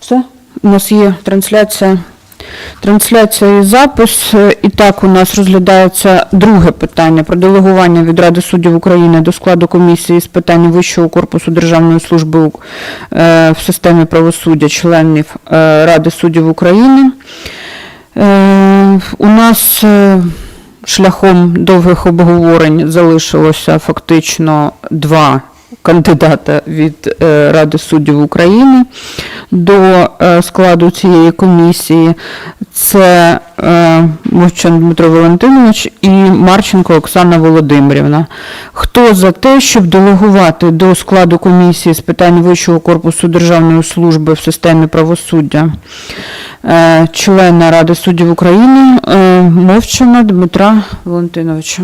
Все. У нас є трансляція. Трансляція і запис. І так у нас розглядається друге питання про делегування від Ради суддів України до складу комісії з питань Вищого корпусу Державної служби е, в системі правосуддя членів е, Ради суддів України. Е, У нас шляхом довгих обговорень залишилося фактично два кандидата від е, Ради суддів України до е, складу цієї комісії. Це е, Мовчан Дмитро Валентинович і Марченко Оксана Володимирівна. Хто за те, щоб делегувати до складу комісії з питань Вищого корпусу Державної служби в системі правосуддя члена Ради суддів України Мовчана Дмитра Валентиновича?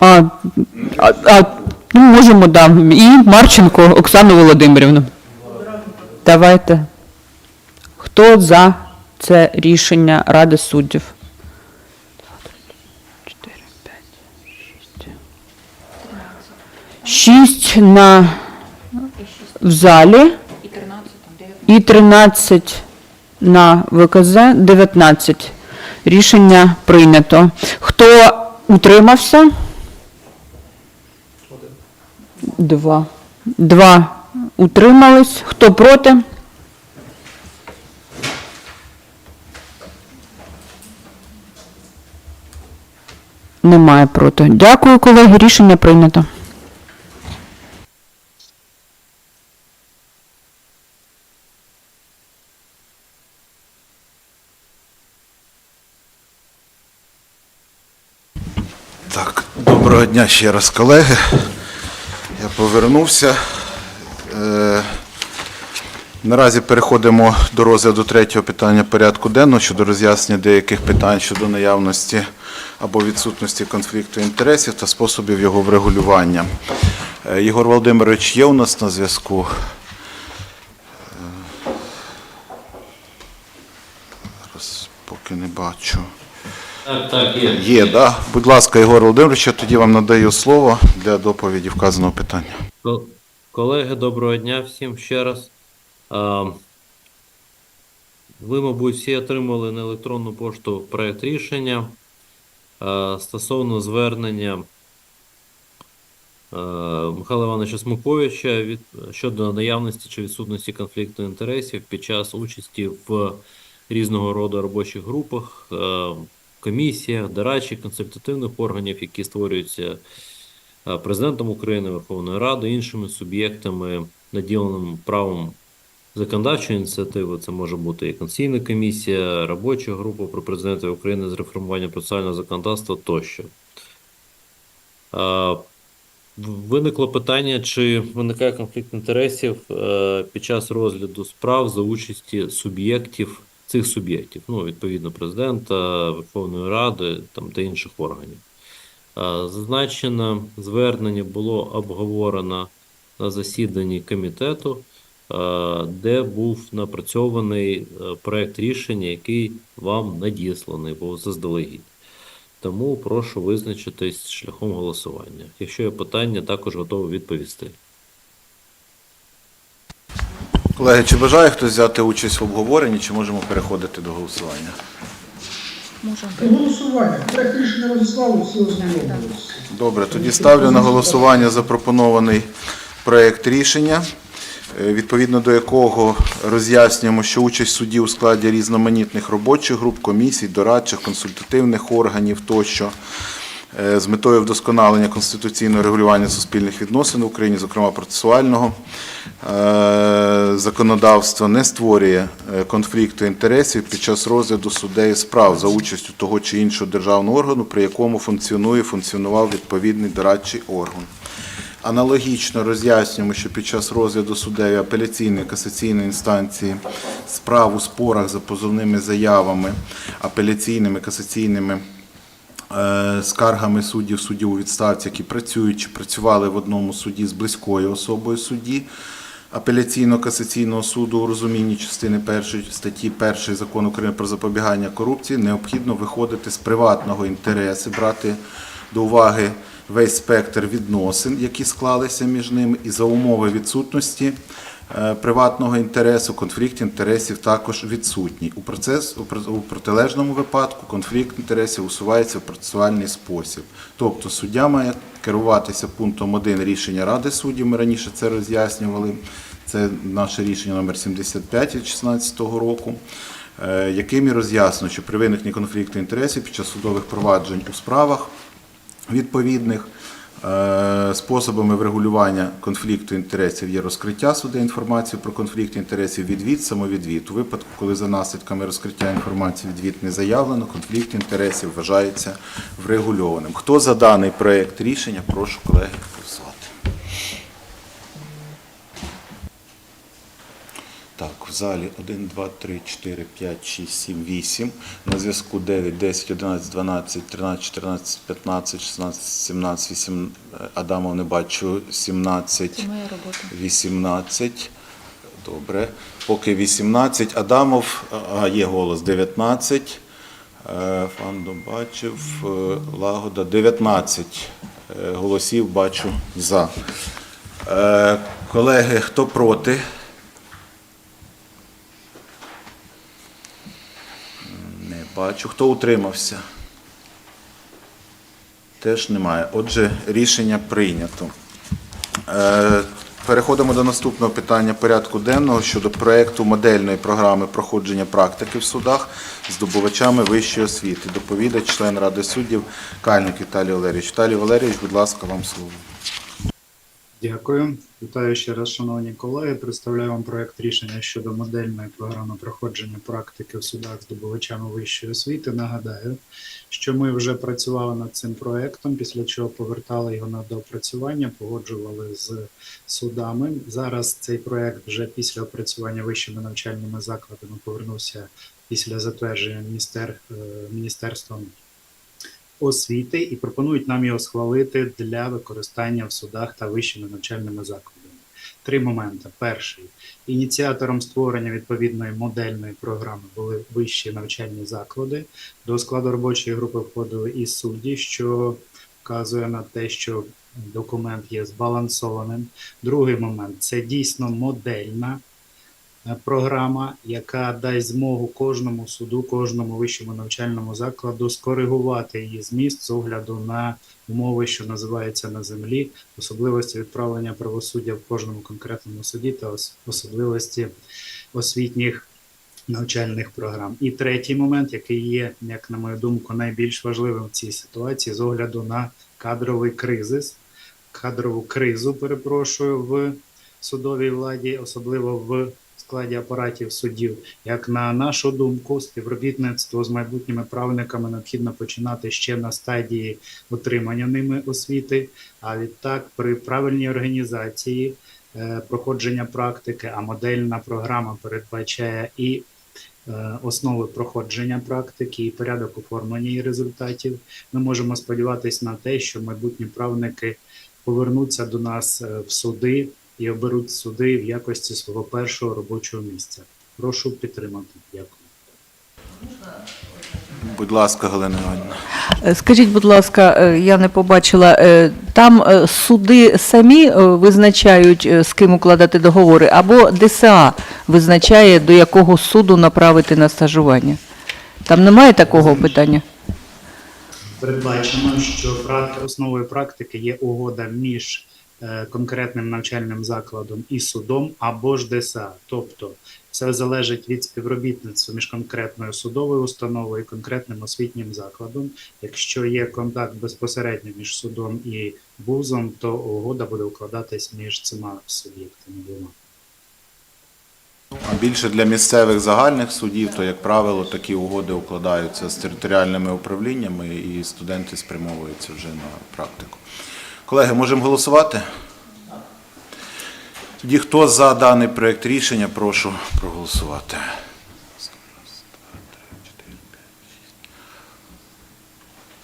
А, а, а ну, можемо, да. І Марченко Оксану Володимирівну. Давайте. Хто за це рішення Ради суддів? Шість. На в залі І 13, там 9. і 13 на ВКЗ, 19. Рішення прийнято. Хто утримався? Два. Два утримались. Хто проти? Немає проти. Дякую, колеги. Рішення прийнято. Так, доброго дня ще раз, колеги. Повернувся. Е, Наразі переходимо до розгляду третього питання порядку денного щодо роз'яснення деяких питань щодо наявності або відсутності конфлікту інтересів та способів його врегулювання. Е, Єгор Володимирович є у нас на зв'язку. Е, Зараз поки не бачу. Так, так, є. Є, да. Будь ласка, Ігор Володимирович, я тоді вам надаю слово для доповіді вказаного питання. Колеги, доброго дня всім ще раз. Ви, мабуть, всі отримали на електронну пошту проект рішення стосовно звернення Михайла Івановича Смуковича від, щодо наявності чи відсутності конфлікту інтересів під час участі в різного роду робочих групах, комісіях, дорадчих, консультативних органів, які створюються е, Президентом України, Верховною Радою, іншими суб'єктами, наділеним правом законодавчої ініціативи. Це може бути і Конституційна комісія, робоча група про президента України з реформування процесуального законодавства тощо. Е, Виникло питання, чи виникає конфлікт інтересів е, під час розгляду справ за участі суб'єктів цих суб'єктів, ну, відповідно, президента, Верховної Ради там, та інших органів. Зазначене звернення було обговорено на засіданні комітету, де був напрацьований е, проект рішення, який вам надісланий був заздалегідь. Тому прошу визначитись шляхом голосування. Якщо є питання, також готовий відповісти. Колеги, чи бажає хтось взяти участь в обговоренні, чи можемо переходити до голосування? Голосування. Проект рішення розіслали, всі ознайомилися. Добре, тоді ставлю на голосування запропонований проект рішення, е, відповідно до якого роз'яснюємо, що участь судді у складі різноманітних робочих груп, комісій, дорадчих, консультативних органів тощо з метою вдосконалення конституційного регулювання суспільних відносин в Україні, зокрема процесуального е, законодавства, не створює е, конфлікту інтересів під час розгляду суддею справ за участю того чи іншого державного органу, при якому функціонує, функціонував відповідний дорадчий орган. Аналогічно роз'яснюємо, що під час розгляду суддею апеляційної касаційної інстанції справ у спорах за позовними заявами, апеляційними касаційними е, скаргами суддів, суддів у відставці, які працюють чи працювали в одному суді з близькою особою судді апеляційно-касаційного суду у розумінні частини 1 статті 1 закону України про запобігання корупції, необхідно виходити з приватного інтересу, брати до уваги весь спектр відносин, які склалися між ними, і за умови відсутності е, приватного інтересу, конфлікт інтересів також відсутній. У, процес, у протилежному випадку конфлікт інтересів усувається в процесуальний спосіб. Тобто суддя має керуватися пунктом 1 рішення Ради суддів, ми раніше це роз'яснювали. Це наше рішення номер 75 від 2016 року, е, яким і роз'яснено, що при виникненні конфлікту інтересів під час судових проваджень у справах відповідних е, способами врегулювання конфлікту інтересів є розкриття суду інформації про конфлікт інтересів, відвід, самовідвід. У випадку, коли за наслідками розкриття інформації відвід не заявлено, конфлікт інтересів вважається врегульованим. Хто за даний проект рішення, прошу колеги Так, в залі 1, 2, 3, 4, 5, 6, 7, 8. На зв'язку 9, 10, 11, 12, 13, 14, 15, 16, 17, 8. Адамов не бачу. 17, 18. Добре. Поки 18. Адамов, а, є голос 19. Е, Фандо бачив. Е, Лагода 19 е, голосів бачу за. Колеги, хто проти? Не бачу. Хто утримався? Теж немає. Отже, рішення прийнято. Е, Переходимо до наступного питання порядку денного щодо проекту модельної програми проходження практики в судах з здобувачами вищої освіти. Доповідач, член Ради суддів Кальник Віталій Валерійович. Віталій Валерійович, будь ласка, вам слово. Дякую. Вітаю ще раз, шановні колеги. Представляю вам проект рішення щодо модельної програми проходження практики в судах здобувачами вищої освіти. Нагадаю, що ми вже працювали над цим проектом, після чого повертали його на доопрацювання, погоджували з судами. Зараз цей проект вже після опрацювання вищими навчальними закладами повернувся після затвердження міністер, е, міністерством освіти і пропонують нам його схвалити для використання в судах та вищими навчальними закладами. Три моменти. Перший ініціатором створення відповідної модельної програми були вищі навчальні заклади. До складу робочої групи входили і судді, що вказує на те, що документ є збалансованим. Другий момент це дійсно модельна програма, яка дасть змогу кожному суду, кожному вищому навчальному закладу скоригувати її зміст з огляду на умови, що називаються на землі, особливості відправлення правосуддя в кожному конкретному суді та особливості освітніх навчальних програм. І третій момент, який є, як на мою думку, найбільш важливим в цій ситуації з огляду на кадровий кризис, кадрову кризу, перепрошую, в судовій владі, особливо в складі апаратів судів. Як на нашу думку, співробітництво з майбутніми правниками необхідно починати ще на стадії отримання ними освіти. А відтак, при правильній організації е, проходження практики, а модельна програма передбачає і е, основи проходження практики і порядок оформлення її результатів. Ми можемо сподіватися на те, що майбутні правники повернуться до нас е, в суди і оберуть суди в якості свого першого робочого місця. Прошу підтримати. Дякую. Будь ласка, Галина Іванівна. Е, Скажіть, будь ласка, е, я не побачила, е, там суди самі визначають, з ким укладати договори, або ДСА визначає, до якого суду направити на стажування? Там немає такого питання? Передбачено, що основою практики є угода між конкретним навчальним закладом і судом або ж ДСА. Тобто все залежить від співробітництва між конкретною судовою установою і конкретним освітнім закладом. Якщо є контакт безпосередньо між судом і вузом, то угода буде укладатись між цими суб'єктами двома. А більше для місцевих загальних судів, то, як правило, такі угоди укладаються з територіальними управліннями і студенти спрямовуються вже на практику. Колеги, можемо голосувати? Тоді хто за даний проєкт рішення, прошу проголосувати.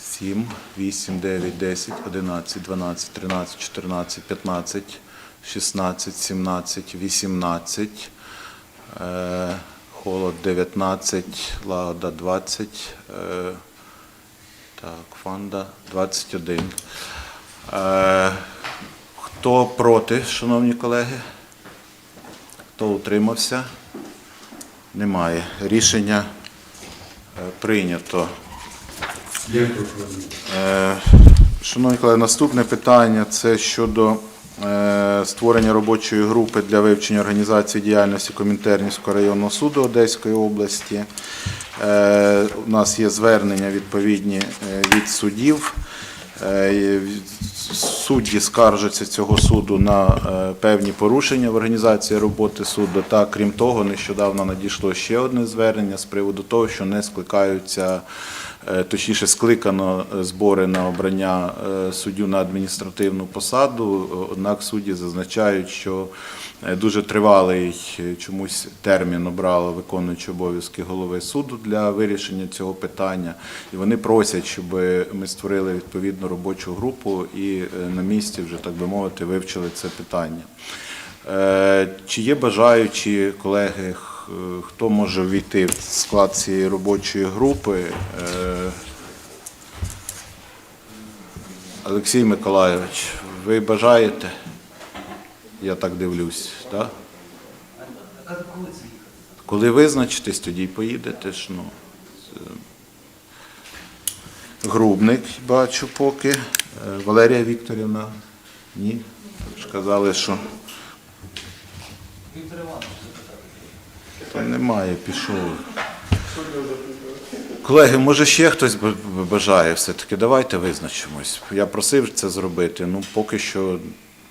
Сім, вісім, дев'ять, десять, одинадцять, дванадцять, тринадцять, чотирнадцять, п'ятнадцять, шістнадцять, сімнадцять, вісімнадцять. Е, Холод 19, Лагода 20, е, так, Фанда 21. Е, Хто проти, шановні колеги? Хто утримався? Немає. Рішення е, прийнято. Дякую. Е, Шановні колеги, наступне питання це щодо створення робочої групи для вивчення організації діяльності Комінтернівського районного суду Одеської області. У нас є звернення відповідні від суддів. Судді скаржаться цього суду на е, певні порушення в організації роботи суду. Та крім того, нещодавно надійшло ще одне звернення з приводу того, що не скликаються, точніше, скликано е, збори на обрання е, суддю на адміністративну посаду. Однак судді зазначають, що е, дуже тривалий е, чомусь термін обрала виконуючи обов'язки голови суду для вирішення цього питання. І вони просять, щоб ми створили відповідну робочу групу і е, на місці вже так би мовити вивчили це питання. Е, Чи є бажаючі колеги, хто може війти в склад цієї робочої групи? Е, Олексій Миколайович, ви бажаєте? Я так дивлюсь, так? Коли визначитесь, тоді й поїдете ж. Ну. Грубник бачу поки. Е, Валерія Вікторівна. Ні. Казали, що. Та немає, пішов. Колеги, може ще хтось бажає все-таки. Давайте визначимось. Я просив це зробити, ну поки що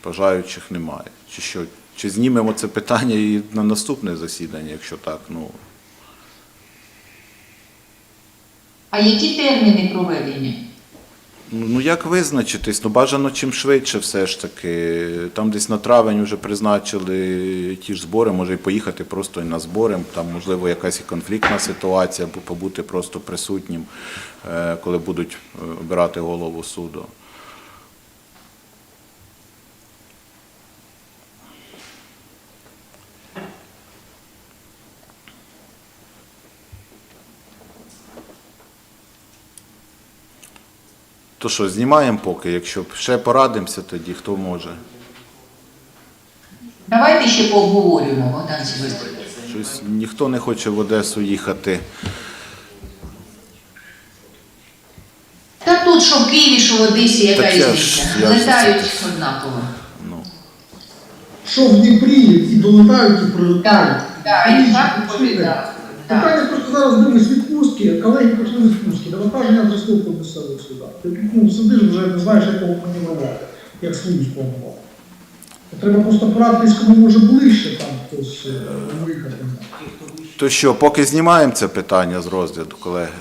бажаючих немає. Чи що? Чи знімемо це питання і на наступне засідання, якщо так, ну. А які терміни проведення? Ну як визначитись? Ну бажано чим швидше все ж таки. Там десь на травень вже призначили ті ж збори, може і поїхати просто і на збори. Там можливо якась і конфліктна ситуація, або побути просто присутнім, е, коли будуть е, обирати голову суду. То що, знімаємо поки, якщо ще порадимося, тоді хто може. Давайте ще пообговорюємо, Богдан Сергійович. Щось ніхто не хоче в Одесу їхати. Та тут, що в Києві, що в Одесі, яка Так я ж- різниця? я ж Летають однаково. Що в Дніпрі і долетають, і прилетають. Так, так, і Різні так відсутні. відповідати. Питання зараз дивлюсь відпустки, колеги прийшли з відпустки, навантаження зросло по місцевих. Ти ну, сидиш вже не знаєш, якого маневрувати, як свою спланував. Треба просто порадитись, кому може ближче там хтось е, виїхати. То що, поки знімаємо це питання з розгляду, колеги?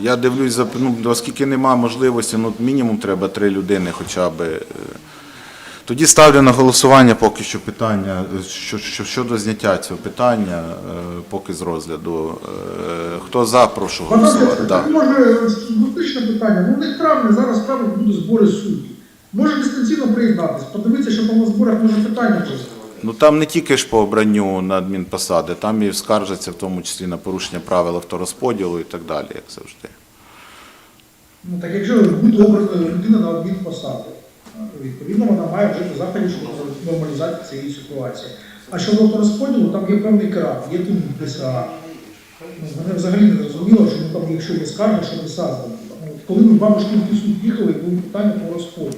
Я дивлюсь, ну, оскільки нема можливості, ну мінімум треба три людини хоча б. Тоді ставлю на голосування поки що питання що, що, щодо зняття цього питання, е, поки з розгляду. Е, Хто за, прошу голосувати. Да. може дотичне питання. Ну, в них зараз травні будуть збори суддів. Може дистанційно приєднатись, подивитися, що там на зборах може питання просто. Ну там не тільки ж по обранню на адмінпосади, там і скаржаться в тому числі на порушення правил авторозподілу і так далі, як завжди. Ну так якщо буде обрана людина на адмінпосади, відповідно вона має вжити заходів щодо нормалізації цієї ситуації. А щодо розподілу, там є певний крах, є тут ДСА. Ну, мене взагалі не зрозуміло, що там, якщо є скарга, що ДСА здано. Ну, Коли ми в бабушкин суд їхали, були питання по розподілу.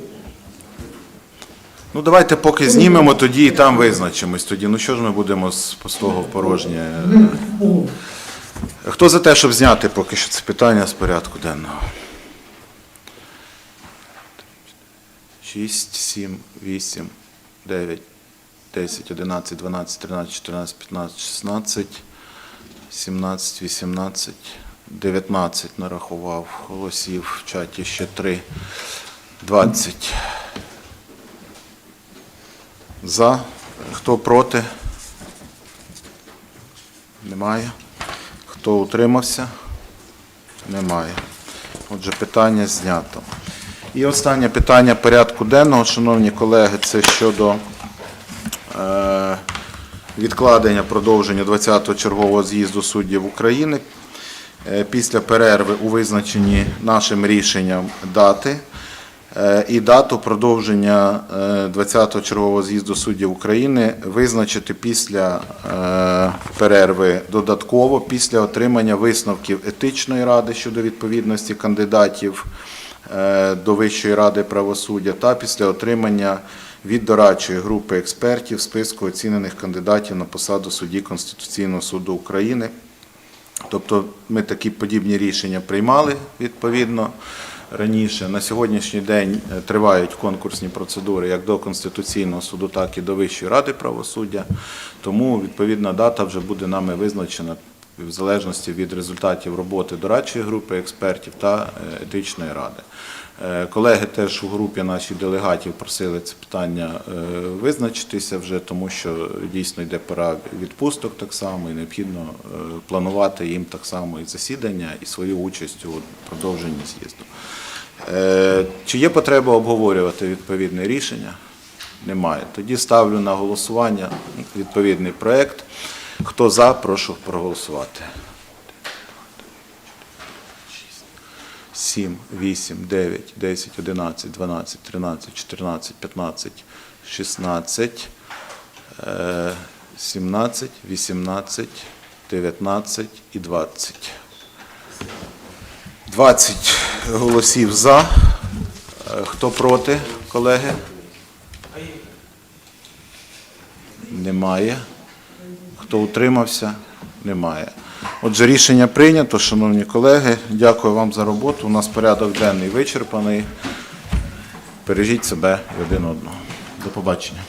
Ну давайте поки знімемо тоді і там визначимось тоді. Ну що ж ми будемо з пустого в порожнє? Ну, Хто за те, щоб зняти поки що це питання з порядку денного? 6, 7, 8, 9, 10, 11, 12, 13, 14, 15, 16, 17, 18, 19 нарахував голосів в чаті ще 3, 20. За. Хто проти? Немає. Хто утримався? Немає. Отже, питання знято. І останнє питання порядку денного, шановні колеги, це щодо е, відкладення продовження 20-го чергового з'їзду суддів України. Е, після перерви у визначенні нашим рішенням дати е, і дату продовження е, 20-го чергового з'їзду суддів України визначити після перерви додатково, після отримання висновків етичної ради щодо відповідності кандидатів до Вищої ради правосуддя та після отримання від дорадчої групи експертів списку оцінених кандидатів на посаду судді Конституційного суду України. Тобто ми такі подібні рішення приймали відповідно раніше. На сьогоднішній день е, тривають конкурсні процедури як до Конституційного суду, так і до Вищої ради правосуддя. Тому відповідна дата вже буде нами визначена в залежності від результатів роботи дорадчої групи експертів та е, етичної ради. Е, Колеги теж у групі наших делегатів просили це питання е, визначитися вже, тому що дійсно йде пора відпусток так само, і необхідно планувати їм так само і засідання, і свою участь у продовженні з'їзду. Чи є потреба обговорювати відповідне рішення? Немає. Тоді ставлю на голосування відповідний проект. Хто за, прошу проголосувати. 7, 8, 9, 10, 11, 12, 13, 14, 15, 16, е, 17, 18, 19 і 20. 20 голосів за. Е, Хто проти, колеги? Немає. Хто утримався? Немає. Отже, рішення прийнято, шановні колеги. Дякую вам за роботу. У нас порядок денний вичерпаний. Бережіть себе один одного. До побачення.